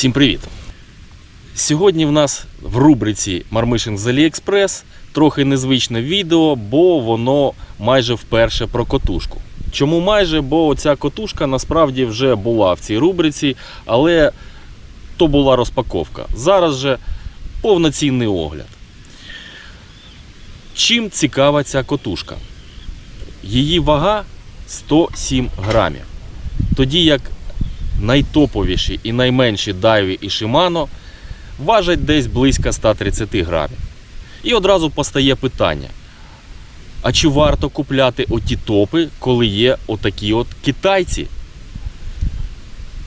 Всім привіт! Сьогодні в нас в рубриці Мармишин з Аліекспрес трохи незвичне відео, бо воно майже вперше про котушку. Чому майже? Бо ця котушка насправді вже була в цій рубриці, але то була розпаковка. Зараз же повноцінний огляд. Чим цікава ця котушка? Її вага 107 грамів. Тоді як найтоповіші і найменші дайві і Shimano важать десь близько 130 грамів. І одразу постає питання: а чи варто купляти оті топи, коли є отакі от китайці?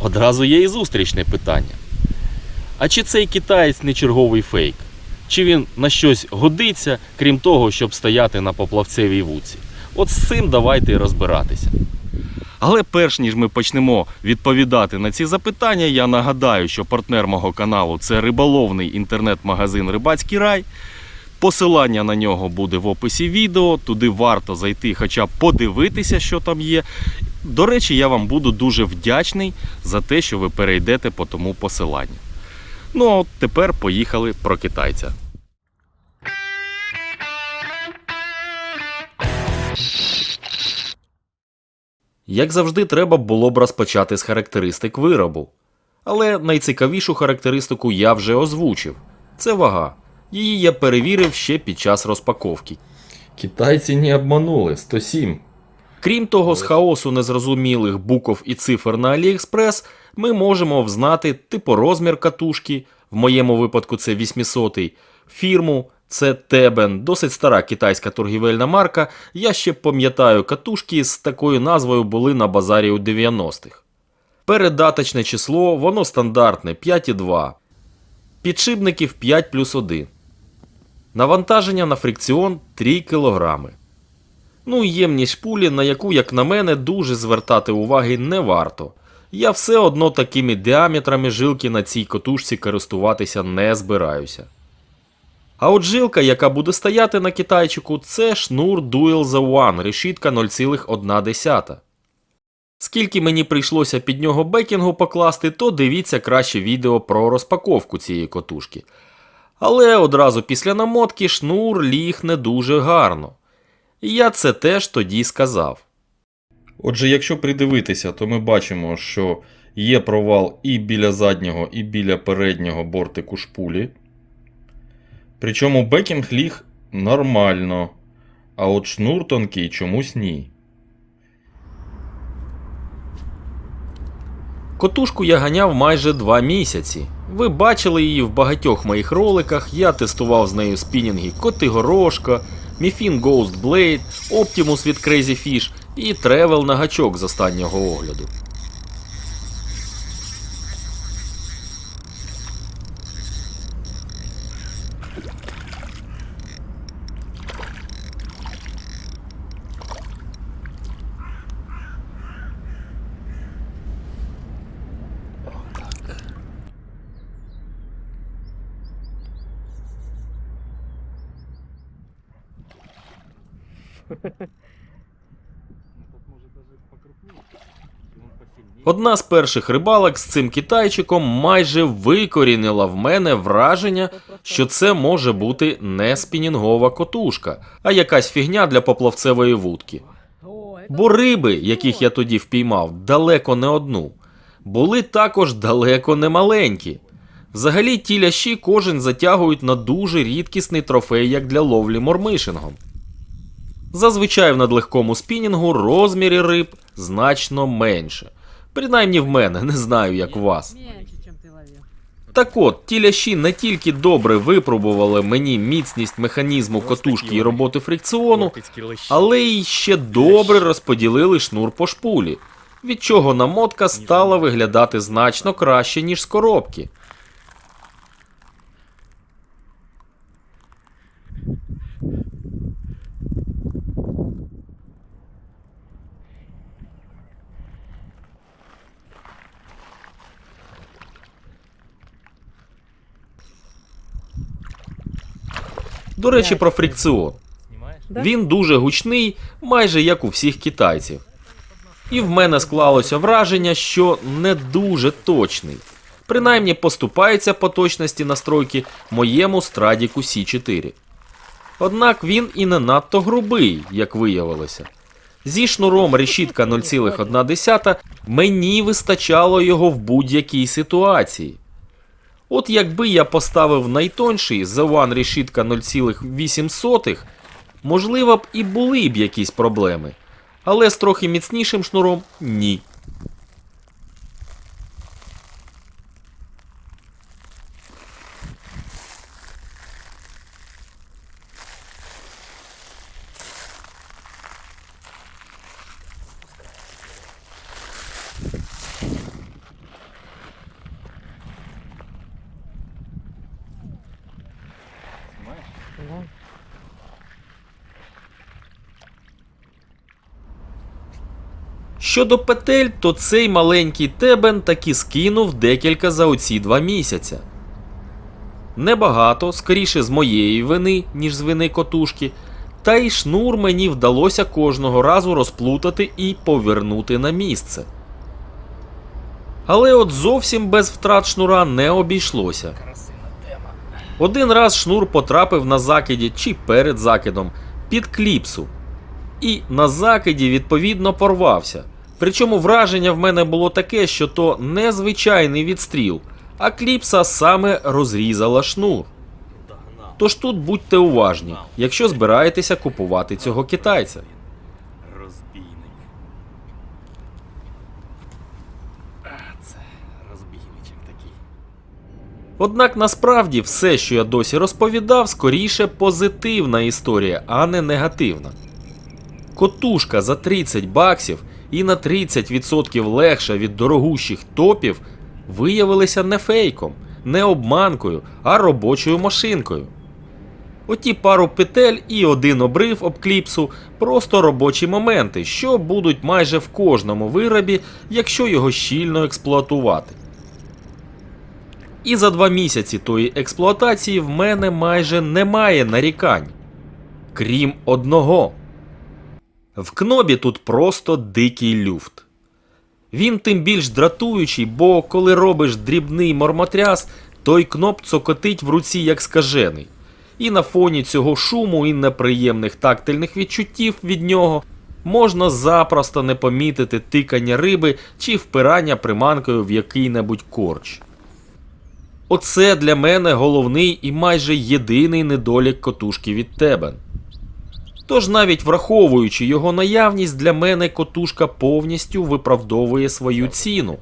Одразу є і зустрічне питання. А чи цей китаєць не черговий фейк? Чи він на щось годиться, крім того, щоб стояти на поплавцевій вудці? От з цим давайте розбиратися. Але перш ніж ми почнемо відповідати на ці запитання, я нагадаю, що партнер мого каналу це риболовний інтернет-магазин Рибацький рай. Посилання на нього буде в описі відео. Туди варто зайти, хоча б подивитися, що там є. До речі, я вам буду дуже вдячний за те, що ви перейдете по тому посиланню. Ну а от тепер поїхали про китайця. Як завжди, треба було б розпочати з характеристик виробу. Але найцікавішу характеристику я вже озвучив це вага. Її я перевірив ще під час розпаковки. Китайці не обманули 107. Крім того, з хаосу незрозумілих букв і цифр на AliExpress ми можемо взнати типорозмір катушки, в моєму випадку це 800 фірму, це Тебен, досить стара китайська торгівельна марка. Я ще пам'ятаю, катушки з такою назвою були на базарі у 90-х. Передаточне число, воно стандартне 5,2. Підшипників 5 плюс 1. Навантаження на фрикціон 3 кг. Ну і ємність шпулі, на яку, як на мене, дуже звертати уваги не варто. Я все одно такими діаметрами жилки на цій котушці користуватися не збираюся. А от жилка, яка буде стояти на китайчику, це шнур Dual The One, решітка 0,1. Скільки мені прийшлося під нього бекінгу покласти, то дивіться краще відео про розпаковку цієї котушки. Але одразу після намотки шнур ліг не дуже гарно. І я це теж тоді сказав. Отже, якщо придивитися, то ми бачимо, що є провал і біля заднього, і біля переднього бортику шпулі. Причому бекінг ліг нормально, а от шнур тонкий чомусь ні. Котушку я ганяв майже два місяці. Ви бачили її в багатьох моїх роликах. Я тестував з нею спінінги Котигорошка, Міфін Ghost Blade, Optimus від Crazy Fish і Travel на гачок з останнього огляду. Одна з перших рибалок з цим китайчиком майже викорінила в мене враження, що це може бути не спінінгова котушка, а якась фігня для поплавцевої вудки. Бо риби, яких я тоді впіймав, далеко не одну, були також далеко не маленькі. Взагалі ті лящі кожен затягують на дуже рідкісний трофей, як для ловлі мормишингом. Зазвичай в надлегкому спінінгу розміри риб значно менше. Принаймні в мене, не знаю як у вас. Так от, ті лящі не тільки добре випробували мені міцність механізму котушки і роботи фрикціону, але й ще добре розподілили шнур по шпулі, від чого намотка стала виглядати значно краще, ніж з коробки. До речі, про фрикціон. Да? Він дуже гучний, майже як у всіх китайців. І в мене склалося враження, що не дуже точний. принаймні поступається по точності настройки моєму Страдіку C4. Однак він і не надто грубий, як виявилося. Зі шнуром решітка 0,1 мені вистачало його в будь-якій ситуації. От якби я поставив найтонший The One решітка 0,8, можливо б і були б якісь проблеми. Але з трохи міцнішим шнуром ні. Щодо петель, то цей маленький тебен таки скинув декілька за оці два місяця. Небагато, скоріше з моєї вини, ніж з вини котушки, та й шнур мені вдалося кожного разу розплутати і повернути на місце. Але от зовсім без втрат шнура не обійшлося. Один раз шнур потрапив на закиді чи перед закидом під кліпсу. І на закиді відповідно порвався. Причому враження в мене було таке, що то не звичайний відстріл, а кліпса саме розрізала шнур. Тож тут будьте уважні, якщо збираєтеся купувати цього китайця. Розбійник. Це розбійничок такий. Однак насправді все, що я досі розповідав, скоріше позитивна історія, а не негативна. Котушка за 30 баксів і на 30% легша від дорогущих топів виявилися не фейком, не обманкою, а робочою машинкою. Оті пару петель і один обрив об кліпсу просто робочі моменти, що будуть майже в кожному виробі, якщо його щільно експлуатувати. І за два місяці тої експлуатації в мене майже немає нарікань. Крім одного. В кнобі тут просто дикий люфт. Він тим більш дратуючий, бо коли робиш дрібний мормотряс, той кноп цокотить в руці як скажений. І на фоні цього шуму і неприємних тактильних відчуттів від нього можна запросто не помітити тикання риби чи впирання приманкою в який-небудь корч. Оце для мене головний і майже єдиний недолік котушки від Тебен. Тож навіть враховуючи його наявність, для мене котушка повністю виправдовує свою ціну,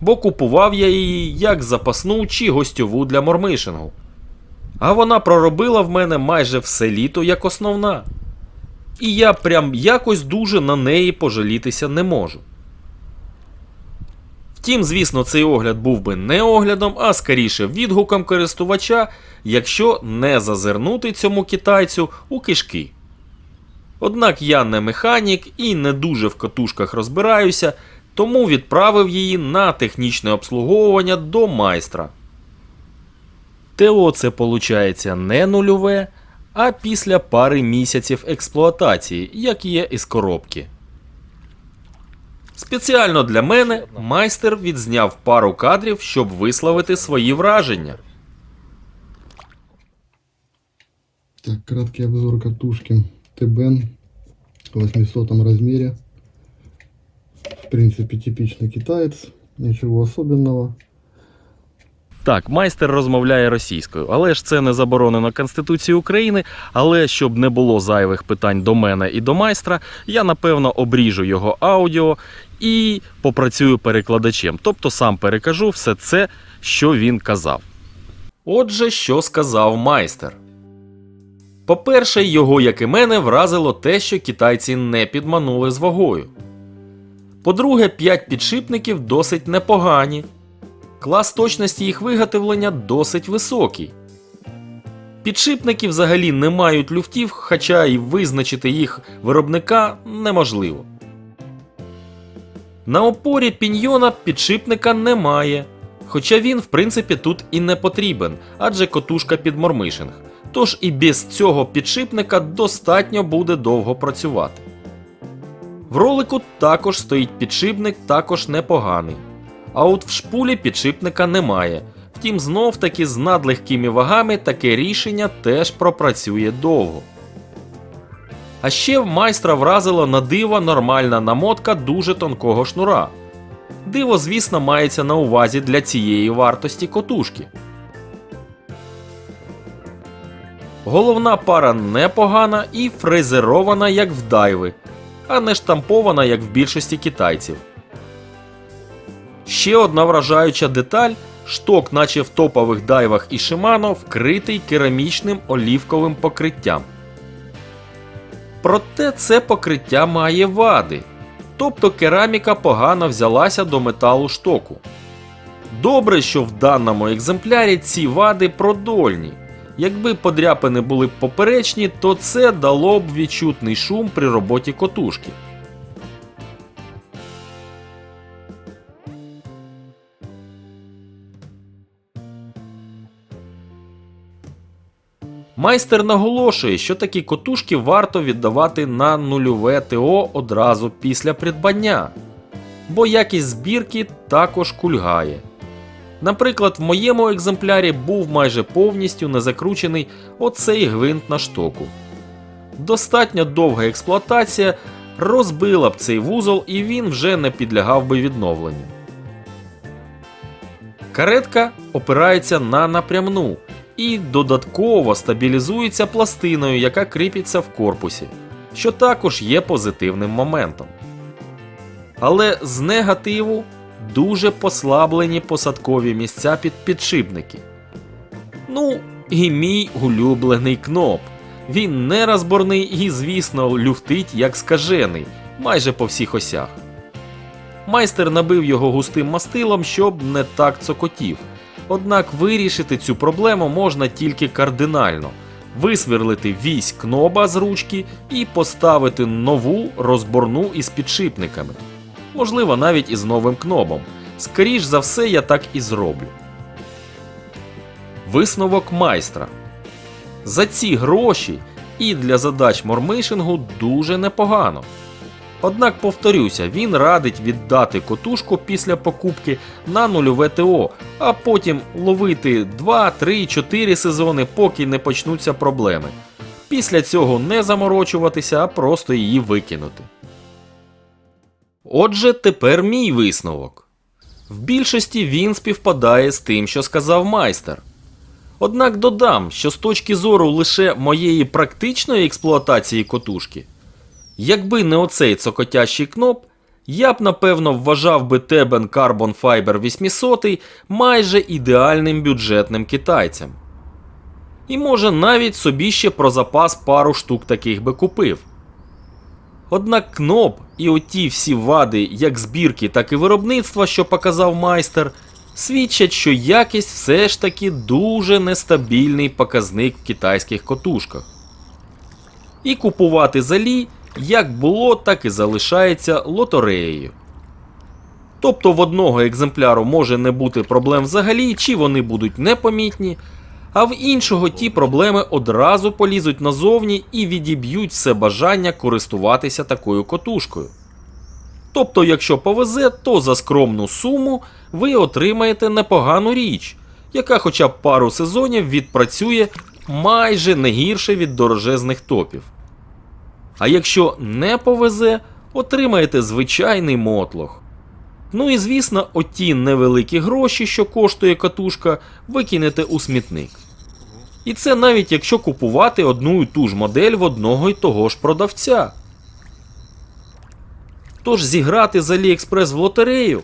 бо купував я її як запасну чи гостьову для мормишингу. А вона проробила в мене майже все літо як основна. І я прям якось дуже на неї пожалітися не можу. Втім, звісно, цей огляд був би не оглядом, а скоріше відгуком користувача, якщо не зазирнути цьому китайцю у кишки. Однак я не механік і не дуже в катушках розбираюся, тому відправив її на технічне обслуговування до майстра. ТО це виходить не нульове, а після пари місяців експлуатації, як є із коробки. Спеціально для мене майстер відзняв пару кадрів, щоб висловити свої враження. Так, краткий обзор катушки ТБН в 800 размере. В принципе, типичный китаец, ничего особенного. Так, майстер розмовляє російською, але ж це не заборонено Конституцією України. Але щоб не було зайвих питань до мене і до майстра, я напевно обріжу його аудіо і попрацюю перекладачем. Тобто сам перекажу все це, що він казав. Отже, що сказав майстер. По-перше, його, як і мене, вразило те, що китайці не підманули з вагою. По-друге, 5 підшипників досить непогані. Клас точності їх виготовлення досить високий. Підшипники взагалі не мають люфтів, хоча і визначити їх виробника неможливо. На опорі піньйона підшипника немає, хоча він, в принципі, тут і не потрібен, адже котушка під мормишинг. Тож і без цього підшипника достатньо буде довго працювати. В ролику також стоїть підшипник, також непоганий. А от в шпулі підшипника немає. Втім, знов таки з надлегкими вагами таке рішення теж пропрацює довго. А ще в майстра вразило на диво нормальна намотка дуже тонкого шнура. Диво, звісно, мається на увазі для цієї вартості котушки. Головна пара непогана і фрезерована як в дайви, а не штампована як в більшості китайців. Ще одна вражаюча деталь шток, наче в топових дайвах і Shimano, вкритий керамічним олівковим покриттям. Проте це покриття має вади, тобто кераміка погано взялася до металу штоку. Добре, що в даному екземплярі ці вади продольні. Якби подряпини були б поперечні, то це дало б відчутний шум при роботі котушки. Майстер наголошує, що такі котушки варто віддавати на нульове ТО одразу після придбання, бо якість збірки також кульгає. Наприклад, в моєму екземплярі був майже повністю не закручений оцей гвинт на штоку. Достатньо довга експлуатація розбила б цей вузол і він вже не підлягав би відновленню. Каретка опирається на напрямну і додатково стабілізується пластиною, яка кріпиться в корпусі, що також є позитивним моментом. Але з негативу дуже послаблені посадкові місця під підшипники. Ну, і мій улюблений кноп. Він нерозборний і, звісно, люфтить як скажений, майже по всіх осях. Майстер набив його густим мастилом, щоб не так цокотів. Однак вирішити цю проблему можна тільки кардинально: висверлити вісь кноба з ручки і поставити нову розборну із підшипниками. Можливо, навіть із новим кнобом. Скоріш за все, я так і зроблю. Висновок майстра. За ці гроші і для задач мормишингу дуже непогано. Однак, повторюся, він радить віддати котушку після покупки на нульове ТО, а потім ловити 2, 3, 4 сезони, поки не почнуться проблеми. Після цього не заморочуватися, а просто її викинути. Отже, тепер мій висновок. В більшості він співпадає з тим, що сказав майстер. Однак додам, що з точки зору лише моєї практичної експлуатації котушки, якби не оцей цокотящий кноп, я б напевно вважав би Тебен Carbon Fiber 800 майже ідеальним бюджетним китайцем. І може навіть собі ще про запас пару штук таких би купив. Однак кноп і оті всі вади як збірки, так і виробництва, що показав майстер, свідчать, що якість все ж таки дуже нестабільний показник в китайських котушках. І купувати залі як було, так і залишається лотереєю. Тобто в одного екземпляру може не бути проблем взагалі, чи вони будуть непомітні, а в іншого ті проблеми одразу полізуть назовні і відіб'ють все бажання користуватися такою котушкою. Тобто, якщо повезе, то за скромну суму ви отримаєте непогану річ, яка хоча б пару сезонів відпрацює майже не гірше від дорожезних топів. А якщо не повезе, отримаєте звичайний мотлох. Ну і звісно, оті невеликі гроші, що коштує катушка, викинете у смітник. І це навіть якщо купувати одну і ту ж модель в одного й того ж продавця. Тож зіграти з AliExpress в лотерею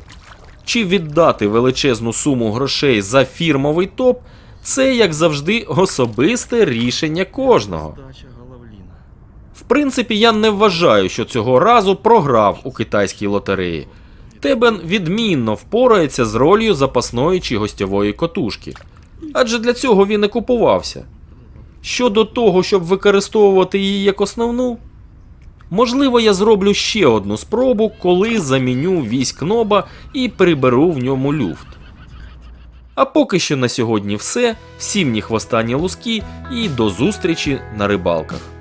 чи віддати величезну суму грошей за фірмовий топ це, як завжди, особисте рішення кожного. В принципі, я не вважаю, що цього разу програв у китайській лотереї. Тебен відмінно впорається з ролью запасної чи гостьової котушки. Адже для цього він і купувався. Щодо того, щоб використовувати її як основну, можливо, я зроблю ще одну спробу, коли заміню вісь кноба і приберу в ньому люфт. А поки що на сьогодні все. Всім ні луски і до зустрічі на рибалках.